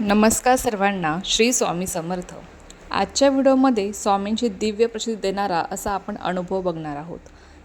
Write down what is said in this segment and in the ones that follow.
नमस्कार सर्वांना श्री स्वामी समर्थ. आजच्या व्हिडिओमध्ये स्वामींची दिव्य प्रसिद्धी देणारा असा आपण अनुभव बघणार आहोत.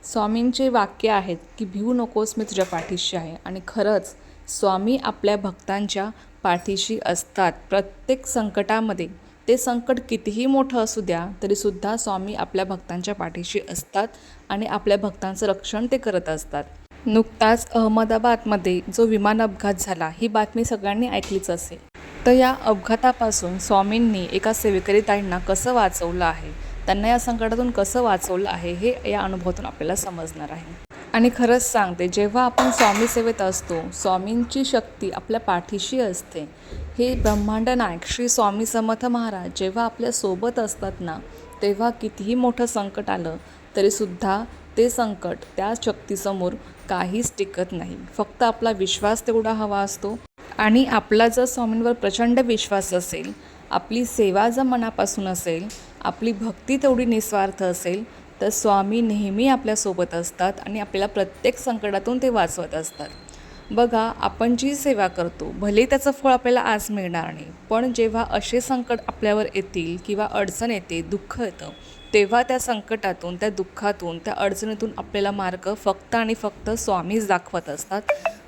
स्वामींचे वाक्य आहेत की भिवू नकोस मी तुझ्या पाठीशी आहे. आणि खरंच स्वामी आपल्या भक्तांच्या पाठीशी असतात. प्रत्येक संकटामध्ये ते संकट कितीही मोठं असू द्या तरीसुद्धा स्वामी आपल्या भक्तांच्या पाठीशी असतात आणि आपल्या भक्तांचं रक्षण ते करत असतात. नुकताच अहमदाबादमध्ये जो विमान अपघात झाला ही बातमी सगळ्यांनी ऐकलीच असेल. तर या अपघातापासून स्वामींनी एका सेवेकरी ताईंना कसं वाचवलं आहे? त्यांना या संकटातून कसं वाचवलं आहे? हे या अनुभवातून आपल्याला समजणार आहे. आणि खरंच सांगते जेव्हा आपण स्वामी सेवेत असतो स्वामींची शक्ती आपल्या पाठीशी असते. हे ब्रह्मांड नायक श्री स्वामी समर्थ महाराज जेव्हा आपल्यासोबत असतात ना तेव्हा कितीही मोठं संकट आलं तरीसुद्धा ते संकट त्या शक्तीसमोर काहीच टिकत नाही. फक्त आपला विश्वास तेवढा हवा असतो. आणि आपला जर स्वामींवर प्रचंड विश्वास असेल आपली सेवा जर मनापासून असेल आपली भक्ती तेवढी निस्वार्थ असेल तर स्वामी नेहमी आपल्यासोबत असतात आणि आपल्याला प्रत्येक संकटातून ते वाचवत असतात. बघा आपण जी सेवा करतो भले त्याचं फळ आपल्याला आज मिळणार नाही पण जेव्हा असे संकट आपल्यावर येतील किंवा अडचण येते दुःख येतं तेव्हा त्या संकटातून त्या दुःखातून त्या अडचणीतून आपल्याला मार्ग फक्त आणि फक्त स्वामीच दाखवत असतात.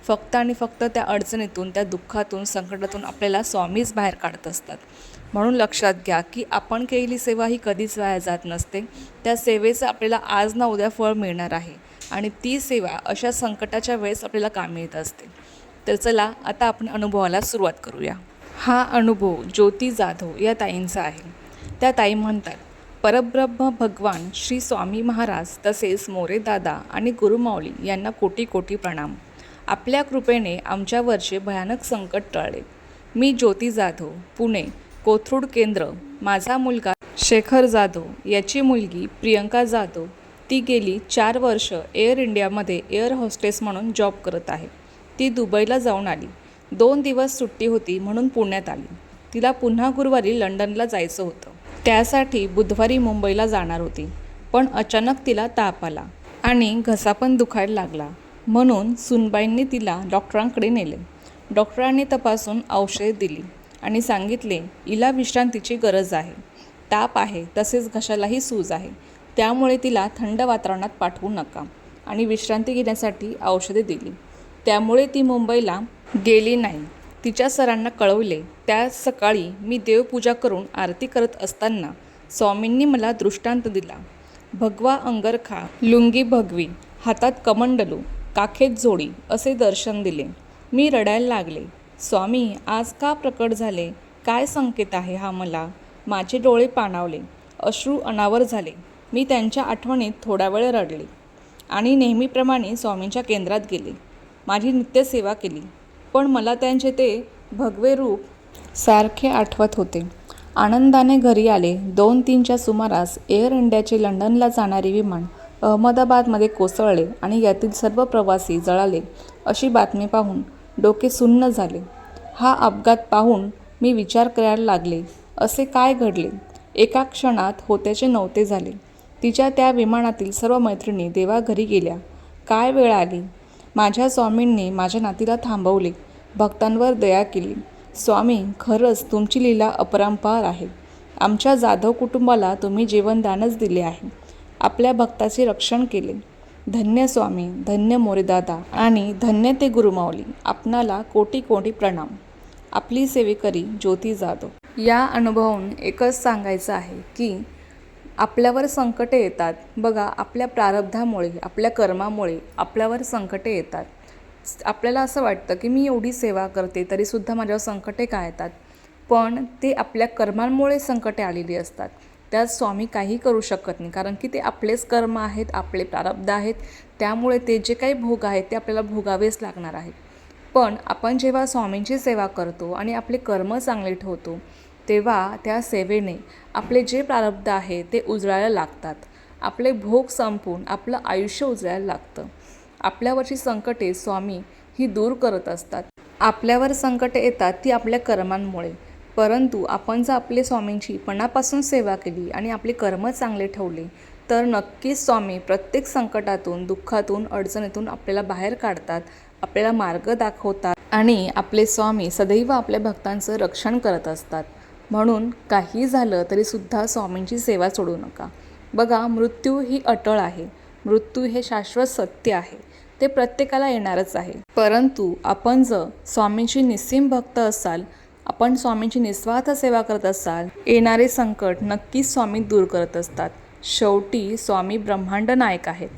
फक्त आणि फक्त त्या अडचणीतून त्या दुःखातून संकटातून आपल्याला स्वामीच बाहेर काढत असतात. म्हणून लक्षात घ्या की आपण केलेली सेवा ही कधीच वाया जात नसते. त्या सेवेचं आपल्याला आज ना उद्या फळ मिळणार आहे आणि ती सेवा अशा संकटाच्या वेळेस आपल्याला कामी येत असते? तर चला आता आपण अनुभवाला सुरुवात करूया. हा अनुभव ज्योती जाधव या ताईंचा आहे. त्या ताई म्हणतात परब्रह्म भगवान श्री स्वामी महाराज तसेच मोरे दादा आणि गुरुमाऊली यांना कोटी कोटी प्रणाम. आपल्या कृपेने आमच्या वर्षी भयानक संकट टळले. मी ज्योती जाधव पुणे कोथरूड केंद्र माझा मुलगा शेखर जाधव याची मुलगी प्रियंका जाधव ती गेली चार वर्ष एअर इंडियामध्ये एअर होस्टेस म्हणून जॉब करत आहे. ती दुबईला जाऊन आली. दोन दिवस सुट्टी होती म्हणून पुण्यात आली. तिला पुन्हा गुरुवारी लंडनला जायचं होतं. त्यासाठी बुधवारी मुंबईला जाणार होती. पण अचानक तिला ताप आला आणि घसा पण दुखायला लागला. म्हणून सुनबाईंनी तिला डॉक्टरांकडे नेले. डॉक्टरांनी तपासून औषधे दिली आणि सांगितले हिला विश्रांतीची गरज आहे. ताप आहे तसेच घशालाही सूज आहे. त्यामुळे तिला थंड वातावरणात पाठवू नका. आणि विश्रांती घेण्यासाठी औषधे दिली. त्यामुळे ती मुंबईला गेली नाही. तिच्या सरांना कळवले त्या सकाळी मी देवपूजा करून आरती करत असताना स्वामींनी मला दृष्टांत दिला. भगवा अंगरखा लुंगी भगवी हातात कमंडलू काखेत जोडी असे दर्शन दिले. मी रडायला लागले. स्वामी आज का प्रकट झाले? काय संकेत आहे हा मला? माझे डोळे पाणावले. अश्रू अनावर झाले. मी त्यांच्या आठवणीत थोडा वेळ रडले. आणि नेहमीप्रमाणे स्वामींच्या केंद्रात गेले. माझी नित्यसेवा केली. पण मला त्यांचे ते भगवे रूप सारखे आठवत होते. आनंदाने घरी आले. दोन तीनच्या सुमारास एअर इंडियाचे लंडनला जाणारे विमान अहमदाबादमध्ये कोसळले आणि यातील सर्व प्रवासी जळाले अशी बातमी पाहून डोके सुन्न झाले. हा अपघात पाहून मी विचार करायला लागले असे काय घडले? एका क्षणात होत्याचे नव्हते झाले. तिच्या त्या विमानातील सर्व मैत्रिणी देवाघरी गेल्या. काय वेळ आली? माझ्या स्वामींनी माझ्या नातीला थांबवले भक्तांवर दया केली. स्वामी खरंच तुमची लीला अपरंपार आहे. आमच्या जाधव कुटुंबाला तुम्ही जीवनदानच दिले आहे. आपल्या भक्ताचे रक्षण केले. धन्य स्वामी धन्य मोरेदादा आणि धन्य ते गुरुमावली आपणाला कोटी कोटी प्रणाम. आपली सेवेकरी ज्योती जाधव. या अनुभवून एकच सांगायचं आहे की आपल्यावर संकटे येतात. बघा आपल्या प्रारब्धामुळे आपल्या कर्मामुळे आपल्यावर संकटे येतात. आपल्याला असं वाटतं की मी एवढी सेवा करते तरीसुद्धा माझ्यावर संकटे का येतात? पण ते आपल्या कर्मांमुळे संकटे आलेली असतात. त्यात स्वामी काही करू शकत नाही. कारण की ते आपलेच कर्म आहेत आपले प्रारब्ध आहेत. त्यामुळे ते जे काही भोग आहेत ते आपल्याला भोगावेच लागणार आहेत. पण आपण जेव्हा स्वामींची सेवा करतो आणि आपले कर्म चांगले ठेवतो तेव्हा त्या सेवेने आपले जे प्रारब्ध आहे ते उजळायला लागतात. आपले भोग संपून आपलं आयुष्य उजळायला लागतं. आपल्यावरची संकटे स्वामी ही दूर करत असतात. आपल्यावर संकटे येतात ती आपल्या कर्मांमुळे. परंतु आपण जर आपले स्वामींची पणापासून सेवा केली आणि आपले कर्म चांगले ठेवले तर नक्कीच स्वामी प्रत्येक संकटातून दुःखातून अडचणीतून आपल्याला बाहेर काढतात आपल्याला मार्ग दाखवतात आणि आपले स्वामी सदैव आपल्या भक्तांचं रक्षण करत असतात. म्हणून काही झालं तरीसुद्धा स्वामींची सेवा सोडू नका. बघा मृत्यू ही अटळ आहे. मृत्यू हे शाश्वत सत्य आहे. ते प्रत्येकाला येणारच आहे. परंतु आपण जर स्वामींची निस्सीम भक्त असाल आपण स्वामींची निस्वार्थ सेवा करत असाल येणारे संकट नक्कीच स्वामी दूर करत असतात. शेवटी स्वामी ब्रह्मांड नायक आहेत.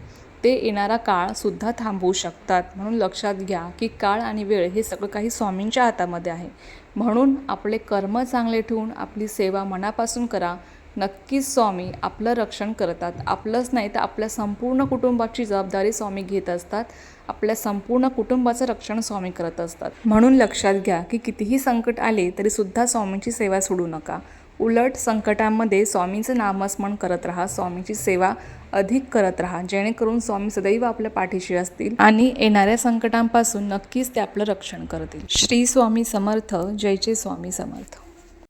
ते येणारा काळसुद्धा थांबवू शकतात. म्हणून लक्षात घ्या की काळ आणि वेळ हे सगळं काही स्वामींच्या हातामध्ये आहे. म्हणून आपले कर्म चांगले ठेवून आपली सेवा मनापासून करा. नक्कीच स्वामी आपलं रक्षण करतात. आपलंच नाही तर आपल्या संपूर्ण कुटुंबाची जबाबदारी स्वामी घेत असतात. आपल्या संपूर्ण कुटुंबाचं रक्षण स्वामी करत असतात. म्हणून लक्षात घ्या की कितीही संकट आले तरीसुद्धा स्वामींची सेवा सोडू नका. उलट संकटामध्ये स्वामींचं नामस्मरण करत राहा स्वामीची सेवा अधिक करत राहा जेणेकरून स्वामी सदैव आपल्या पाठीशी असतील आणि येणाऱ्या संकटांपासून नक्कीच ते आपलं रक्षण करतील. श्री स्वामी समर्थ जयचे स्वामी समर्थ.